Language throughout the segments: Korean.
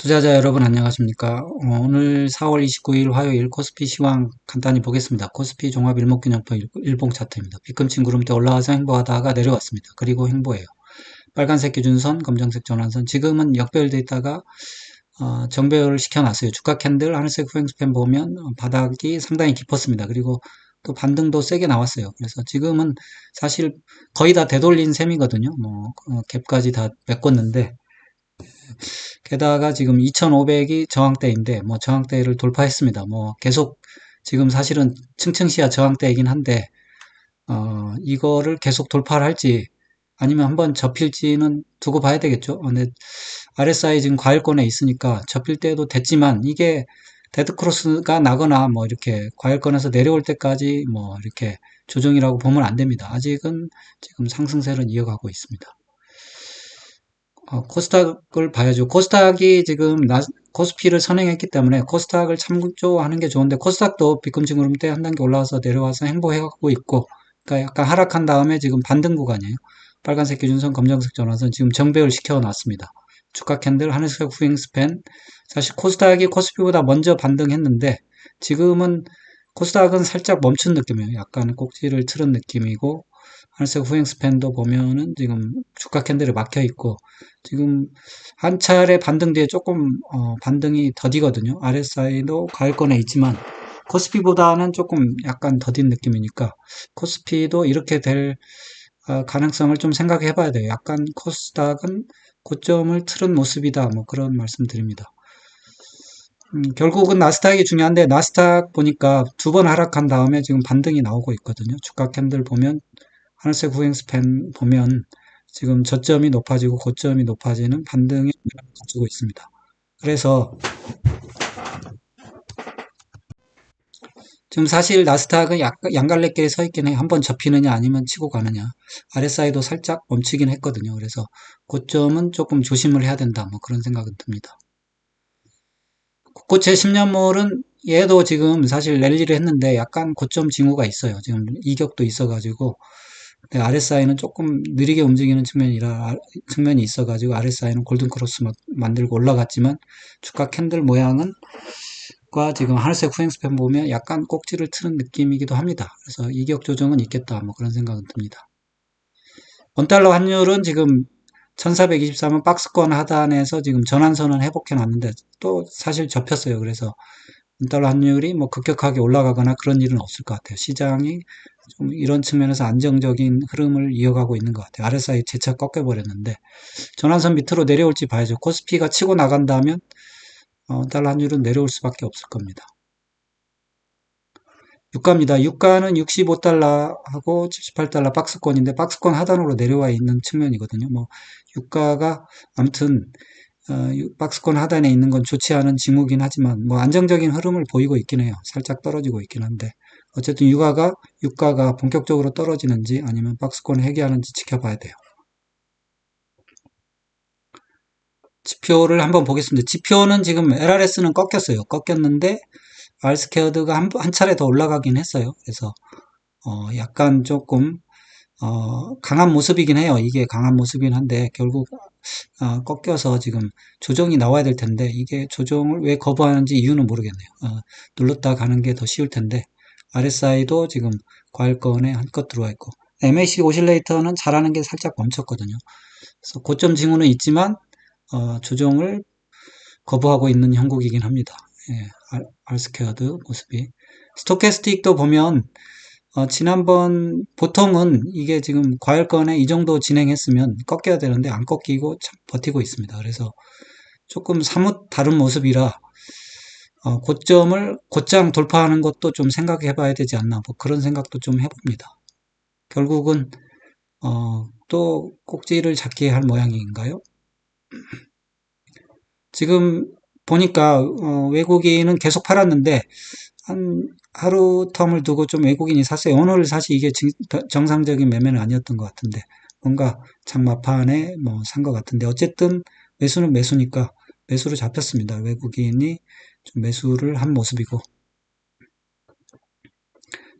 투자자 여러분 안녕하십니까? 어, 오늘 4월 29일 화요일 코스피 시황 간단히 보겠습니다. 코스피 종합 일목균형표 일- 일봉 차트입니다. 비금층 구름대 올라와서 행보하다가 내려왔습니다. 그리고 행보예요. 빨간색 기준선, 검정색 전환선. 지금은 역배열돼 있다가 어, 정배열을 시켜놨어요. 주가 캔들 하늘색 후행스팬 보면 어, 바닥이 상당히 깊었습니다. 그리고 또 반등도 세게 나왔어요. 그래서 지금은 사실 거의 다 되돌린 셈이거든요. 뭐 어, 갭까지 다 메꿨는데 게다가 지금 2500이 저항대인데 뭐 저항대를 돌파했습니다. 뭐 계속 지금 사실은 층층시야 저항대이긴 한데 어 이거를 계속 돌파를 할지 아니면 한번 접힐지는 두고 봐야 되겠죠. 어, 근데 RSI 지금 과열권에 있으니까 접힐 때도 됐지만 이게 데드크로스가 나거나 뭐 이렇게 과열권에서 내려올 때까지 뭐 이렇게 조정이라고 보면 안 됩니다. 아직은 지금 상승세를 이어가고 있습니다. 어, 코스닥을 봐야죠. 코스닥이 지금 나, 코스피를 선행했기 때문에 코스닥을 참조하는 게 좋은데 코스닥도 비금지 구름대 한 단계 올라와서 내려와서 행보해가고 있고 그러니까 약간 하락한 다음에 지금 반등 구간이에요. 빨간색 기준선, 검정색 전환선 지금 정배열 시켜놨습니다. 주가 캔들, 하늘색 후행 스팬 사실 코스닥이 코스피보다 먼저 반등했는데 지금은 코스닥은 살짝 멈춘 느낌이에요. 약간 꼭지를 틀은 느낌이고 하늘색 후행 스팬도 보면은 지금 주가 캔들이 막혀 있고 지금 한 차례 반등 뒤에 조금 어, 반등이 더디거든요. RSI도 가을권에 있지만 코스피보다는 조금 약간 더딘 느낌이니까 코스피도 이렇게 될 어, 가능성을 좀 생각해 봐야 돼요. 약간 코스닥은 고점을 틀은 모습이다. 뭐 그런 말씀 드립니다. 음, 결국은 나스닥이 중요한데 나스닥 보니까 두 번 하락한 다음에 지금 반등이 나오고 있거든요. 주가 캔들 보면 하늘색 후행 스팬 보면 지금 저점이 높아지고 고점이 높아지는 반등이 가지고 있습니다. 그래서 지금 사실 나스닥은 양갈래길에 서 있긴 해요. 한번 접히느냐 아니면 치고 가느냐. RSI도 살짝 멈추긴 했거든요. 그래서 고점은 조금 조심을 해야 된다. 뭐 그런 생각은 듭니다. 국고채 10년물은 얘도 지금 사실 랠리를 했는데 약간 고점 징후가 있어요. 지금 이격도 있어가지고 RSI는 조금 느리게 움직이는 측면이라 측면이 있어가지고 RSI는 골든 크로스 만들고 올라갔지만 주가 캔들 모양은 과 지금 하늘색 후행 스팬 보면 약간 꼭지를 트는 느낌이기도 합니다. 그래서 이격 조정은 있겠다. 뭐 그런 생각은 듭니다. 원달러 환율은 지금 1423은 박스권 하단에서 지금 전환선은 회복해 놨는데 또 사실 접혔어요. 그래서 원 달러 환율이 뭐 급격하게 올라가거나 그런 일은 없을 것 같아요. 시장이 좀 이런 측면에서 안정적인 흐름을 이어가고 있는 것 같아요. RSI 재차 꺾여버렸는데 전환선 밑으로 내려올지 봐야죠. 코스피가 치고 나간다면 어, 달러 환율은 내려올 수밖에 없을 겁니다. 유가입니다. 유가는 65달러하고 78달러 박스권인데 박스권 하단으로 내려와 있는 측면이거든요. 뭐 유가가 아무튼 어, 박스권 하단에 있는 건 좋지 않은 징후긴 하지만 뭐 안정적인 흐름을 보이고 있긴 해요. 살짝 떨어지고 있긴 한데 어쨌든 유가가 유가가 본격적으로 떨어지는지 아니면 박스권을 해결하는지 지켜봐야 돼요. 지표를 한번 보겠습니다. 지표는 지금 LRS는 꺾였어요. 꺾였는데 알스케어드가 한, 한 차례 더 올라가긴 했어요. 그래서 어, 약간 조금 어, 강한 모습이긴 해요. 이게 강한 모습이긴 한데 결국 어, 꺾여서 지금 조정이 나와야 될 텐데 이게 조정을 왜 거부하는지 이유는 모르겠네요. 어, 눌렀다 가는 게 더 쉬울 텐데 RSI도 지금 과열권에 한껏 들어와 있고 MAC 오실레이터는 잘하는 게 살짝 멈췄거든요. 그래서 고점 징후는 있지만 어, 조정을 거부하고 있는 형국이긴 합니다. 예, 알스퀘어드 모습이. 스토캐스틱도 보면 어, 지난번 보통은 이게 지금 과열권에 이 정도 진행했으면 꺾여야 되는데 안 꺾이고 참 버티고 있습니다. 그래서 조금 사뭇 다른 모습이라 어, 고점을 곧장 돌파하는 것도 좀 생각해 봐야 되지 않나 뭐 그런 생각도 좀 해봅니다. 결국은 어, 또 꼭지를 잡게 할 모양인가요? 지금 보니까 어, 외국인은 계속 팔았는데 한 하루 텀을 두고 좀 외국인이 샀어요. 오늘 사실 이게 정상적인 매매는 아니었던 것 같은데 뭔가 장마판에 뭐 산 것 같은데 어쨌든 매수는 매수니까 매수로 잡혔습니다. 외국인이 좀 매수를 한 모습이고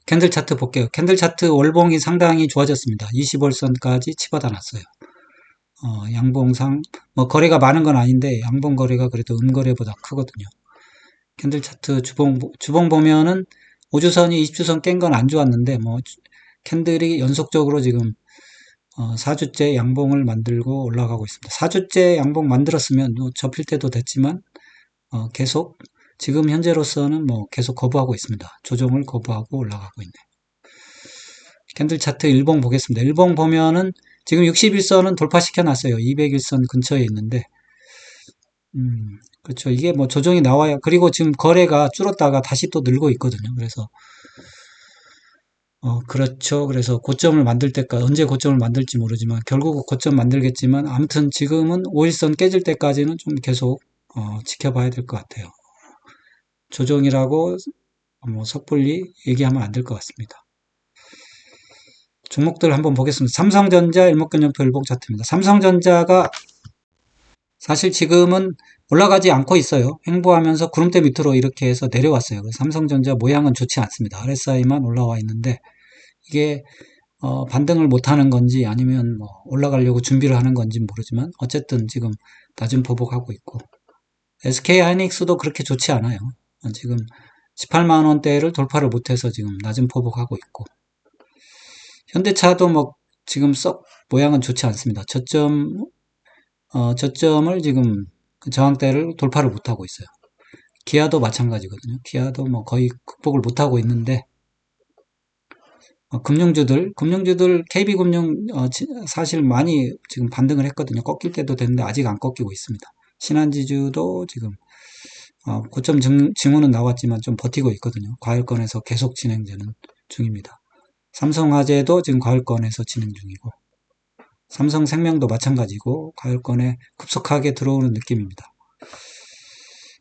캔들 차트 볼게요. 캔들 차트 월봉이 상당히 좋아졌습니다. 20월선까지 치받아 놨어요. 어, 양봉상 뭐 거래가 많은 건 아닌데 양봉 거래가 그래도 음거래보다 크거든요. 캔들 차트 주봉 주봉 보면은 5주선이 20주선 깬 건 안 좋았는데 뭐 캔들이 연속적으로 지금 어, 4주째 양봉을 만들고 올라가고 있습니다. 4주째 양봉 만들었으면 뭐 접힐 때도 됐지만 어, 계속 지금 현재로서는 뭐 계속 거부하고 있습니다. 조정을 거부하고 올라가고 있네요. 캔들 차트 일봉 보겠습니다. 일봉 보면은 지금 61선은 돌파시켜 놨어요. 201선 근처에 있는데 음, 그렇죠. 이게 뭐 조정이 나와야 그리고 지금 거래가 줄었다가 다시 또 늘고 있거든요. 그래서 어, 그렇죠. 그래서 고점을 만들 때까지 언제 고점을 만들지 모르지만 결국 고점 만들겠지만 아무튼 지금은 5일선 깨질 때까지는 좀 계속 어, 지켜봐야 될 것 같아요. 조정이라고 뭐 섣불리 얘기하면 안 될 것 같습니다. 종목들 한번 보겠습니다. 삼성전자 일목견연표 일봉 차트입니다. 삼성전자가 사실 지금은 올라가지 않고 있어요. 횡보하면서 구름대 밑으로 이렇게 해서 내려왔어요. 삼성전자 모양은 좋지 않습니다. RSI만 올라와 있는데 이게 어, 반등을 못하는 건지 아니면 뭐 올라가려고 준비를 하는 건지 모르지만 어쨌든 지금 낮은 포복하고 있고 SK 하이닉스도 그렇게 좋지 않아요. 지금 18만 원대를 돌파를 못해서 지금 낮은 포복하고 있고 현대차도 뭐 지금 썩 모양은 좋지 않습니다. 저점 어, 저점을 지금 그 저항대를 돌파를 못하고 있어요. 기아도 마찬가지거든요. 기아도 뭐 거의 극복을 못하고 있는데 어, 금융주들, 금융주들 KB금융 어, 사실 많이 지금 반등을 했거든요. 꺾일 때도 됐는데 아직 안 꺾이고 있습니다. 신한지주도 지금 어, 고점 증, 징후는 나왔지만 좀 버티고 있거든요. 과열권에서 계속 진행되는 중입니다. 삼성화재도 지금 과열권에서 진행 중이고 삼성생명도 마찬가지고 과열권에 급속하게 들어오는 느낌입니다.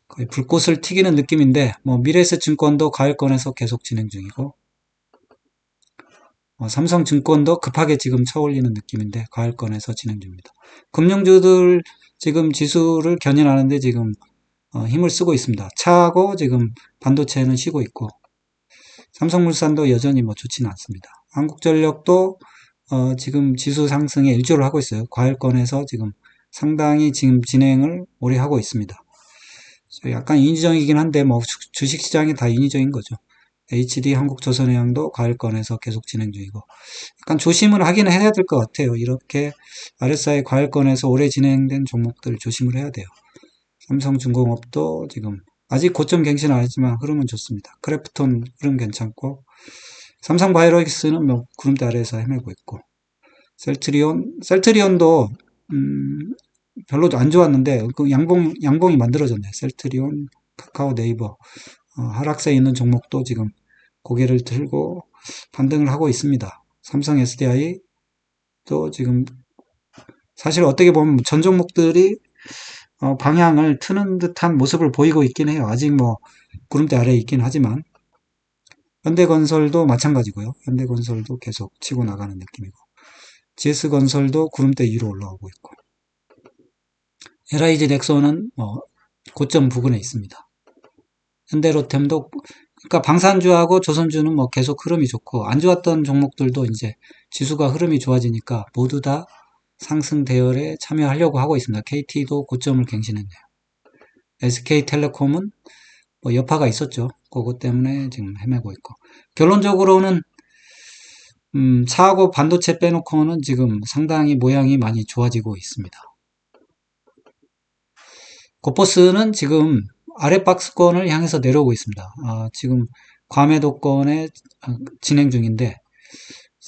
거의 불꽃을 튀기는 느낌인데 뭐 미래에셋증권도 과열권에서 계속 진행 중이고 어, 삼성증권도 급하게 지금 쳐올리는 느낌인데 과열권에서 진행 중입니다. 금융주들 지금 지수를 견인하는데 지금 어, 힘을 쓰고 있습니다. 차고 지금 반도체는 쉬고 있고 삼성물산도 여전히 뭐 좋지는 않습니다. 한국전력도 어, 지금 지수 상승에 일조를 하고 있어요. 과열권에서 지금 상당히 지금 진행을 오래 하고 있습니다. 약간 인위적이긴 한데 뭐 주식시장이 다 인위적인 거죠. HD 한국조선해양도 과열권에서 계속 진행 중이고 약간 조심을 하긴 해야 될 것 같아요. 이렇게 RSI 과열권에서 오래 진행된 종목들 조심을 해야 돼요. 삼성중공업도 지금 아직 고점 갱신 안 했지만 흐름은 좋습니다. 크래프톤 흐름 괜찮고 삼성 바이오로직스는 뭐 구름대 아래에서 헤매고 있고 셀트리온 셀트리온도 음, 별로 안 좋았는데 그 양봉 양봉이 만들어졌네요. 셀트리온, 카카오, 네이버 어, 하락세에 있는 종목도 지금 고개를 들고 반등을 하고 있습니다. 삼성 SDI 또 지금 사실 어떻게 보면 전 종목들이 어, 방향을 트는 듯한 모습을 보이고 있긴 해요. 아직 뭐 구름대 아래에 있긴 하지만 현대건설도 마찬가지고요. 현대건설도 계속 치고 나가는 느낌이고 GS건설도 구름대 위로 올라오고 있고 LIG 넥소는 뭐 고점 부근에 있습니다. 현대로템도 그러니까 방산주하고 조선주는 뭐 계속 흐름이 좋고 안 좋았던 종목들도 이제 지수가 흐름이 좋아지니까 모두 다 상승 대열에 참여하려고 하고 있습니다. KT도 고점을 갱신했네요. SK텔레콤은 뭐 여파가 있었죠. 그것 때문에 지금 헤매고 있고. 결론적으로는 음, 차하고 반도체 빼놓고는 지금 상당히 모양이 많이 좋아지고 있습니다. 고포스는 지금 아래 박스권을 향해서 내려오고 있습니다. 아, 지금 과매도권에 진행 중인데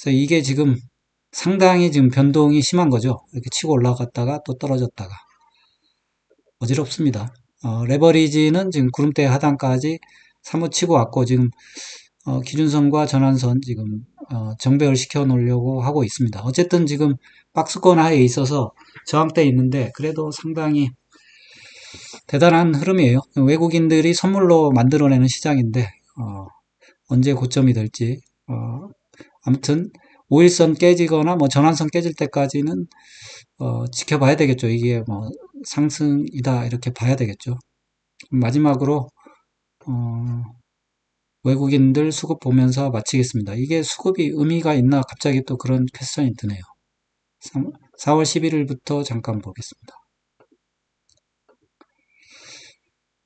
이게 지금 상당히 지금 변동이 심한 거죠. 이렇게 치고 올라갔다가 또 떨어졌다가 어지럽습니다. 어, 레버리지는 지금 구름대 하단까지 사무치고 왔고 지금 어, 기준선과 전환선 지금 어, 정배열 시켜 놓으려고 하고 있습니다. 어쨌든 지금 박스권 하에 있어서 저항대 있는데 그래도 상당히 대단한 흐름이에요. 외국인들이 선물로 만들어내는 시장인데 어, 언제 고점이 될지 어, 아무튼 5일선 깨지거나 뭐 전환선 깨질 때까지는 어, 지켜봐야 되겠죠. 이게 뭐 상승이다 이렇게 봐야 되겠죠. 마지막으로 어, 외국인들 수급 보면서 마치겠습니다. 이게 수급이 의미가 있나 갑자기 또 그런 퀘스천이 드네요. 4월 11일부터 잠깐 보겠습니다.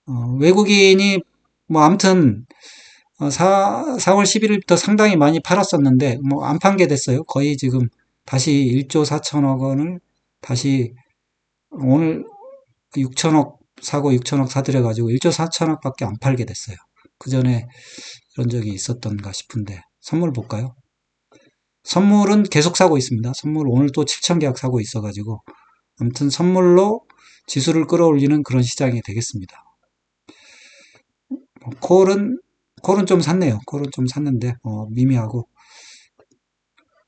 어, 외국인이 뭐 아무튼 어, 4, 4월 11일부터 상당히 많이 팔았었는데 뭐 안 판 게 됐어요. 거의 지금 다시 1조 4천억 원을 다시 오늘 6천억 사고 6천억 사들여 가지고 1조 4천억 밖에 안 팔게 됐어요. 그 전에 이런 적이 있었던가 싶은데 선물 볼까요? 선물은 계속 사고 있습니다. 선물 오늘 또 7천 계약 사고 있어가지고 아무튼 선물로 지수를 끌어올리는 그런 시장이 되겠습니다. 뭐 콜은 콜은 좀 샀네요. 콜은 좀 샀는데 어, 미미하고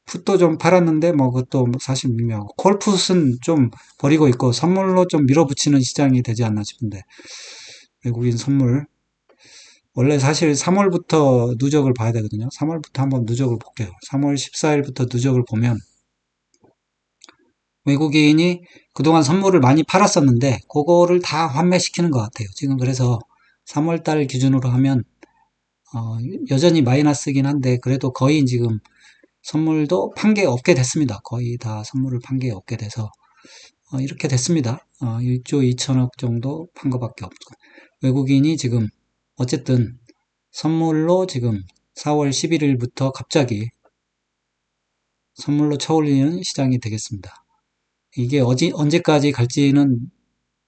풋도 좀 팔았는데 뭐 그것도 사실 미미하고 콜풋은 좀 버리고 있고 선물로 좀 밀어붙이는 시장이 되지 않나 싶은데 외국인 선물 원래 사실 3월부터 누적을 봐야 되거든요. 3월부터 한번 누적을 볼게요. 3월 14일부터 누적을 보면 외국인이 그동안 선물을 많이 팔았었는데 그거를 다 환매시키는 것 같아요. 지금 그래서 3월달 기준으로 하면 어, 여전히 마이너스긴 한데 그래도 거의 지금 선물도 판 게 없게 됐습니다. 거의 다 선물을 판 게 없게 돼서 어, 이렇게 됐습니다. 어, 1조 2천억 정도 판 것밖에 없고 외국인이 지금 어쨌든 선물로 지금 4월 11일부터 갑자기 선물로 쳐올리는 시장이 되겠습니다. 이게 어지, 언제까지 갈지는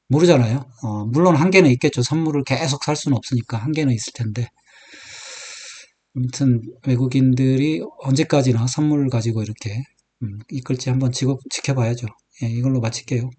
모르잖아요. 어, 물론 한계는 있겠죠. 선물을 계속 살 수는 없으니까 한계는 있을 텐데. 아무튼 외국인들이 언제까지나 선물을 가지고 이렇게 음, 이끌지 한번 지켜봐야죠. 예, 이걸로 마칠게요.